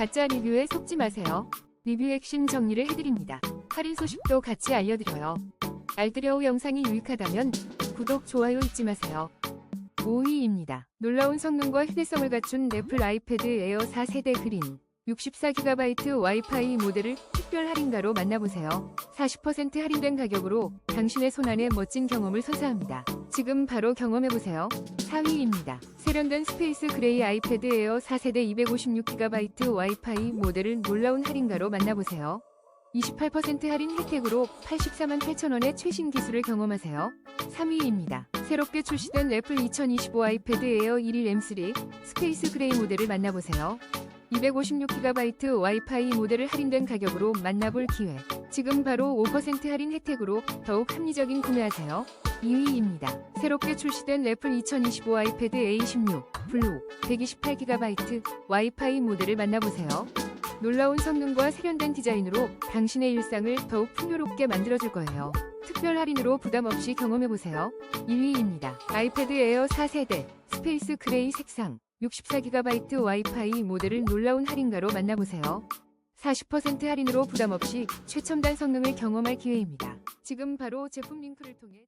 가짜 리뷰에 속지 마세요. 리뷰 핵심 정리를 해드립니다. 할인 소식도 같이 알려드려요. 알뜰여우 영상이 유익하다면 구독, 좋아요 잊지 마세요. 5위입니다. 놀라운 성능과 휴대성을 갖춘 애플 아이패드 에어 4세대 그린 64GB 와이파이 모델을 특별 할인가로 만나보세요. 40% 할인된 가격으로 당신의 손안에 멋진 경험을 선사합니다. 지금 바로 경험해보세요. 4위입니다. 세련된 스페이스 그레이 아이패드 에어 4세대 256GB 와이파이 모델을 놀라운 할인가로 만나보세요. 28% 할인 혜택으로 84만 8천원의 최신 기술을 경험하세요. 3위입니다. 새롭게 출시된 애플 2025 아이패드 에어 1일 M3 스페이스 그레이 모델을 만나보세요. 256GB 와이파이 모델을 할인된 가격으로 만나볼 기회. 지금 바로 5% 할인 혜택으로 더욱 합리적인 구매하세요. 2위입니다. 새롭게 출시된 애플 2025 아이패드 A16 블루 128GB 와이파이 모델을 만나보세요. 놀라운 성능과 세련된 디자인으로 당신의 일상을 더욱 풍요롭게 만들어줄 거예요. 특별 할인으로 부담 없이 경험해보세요. 1위입니다. 아이패드 에어 4세대 스페이스 그레이 색상 64GB 와이파이 모델을 놀라운 할인가로 만나보세요. 40% 할인으로 부담 없이 최첨단 성능을 경험할 기회입니다. 지금 바로 제품 링크를 통해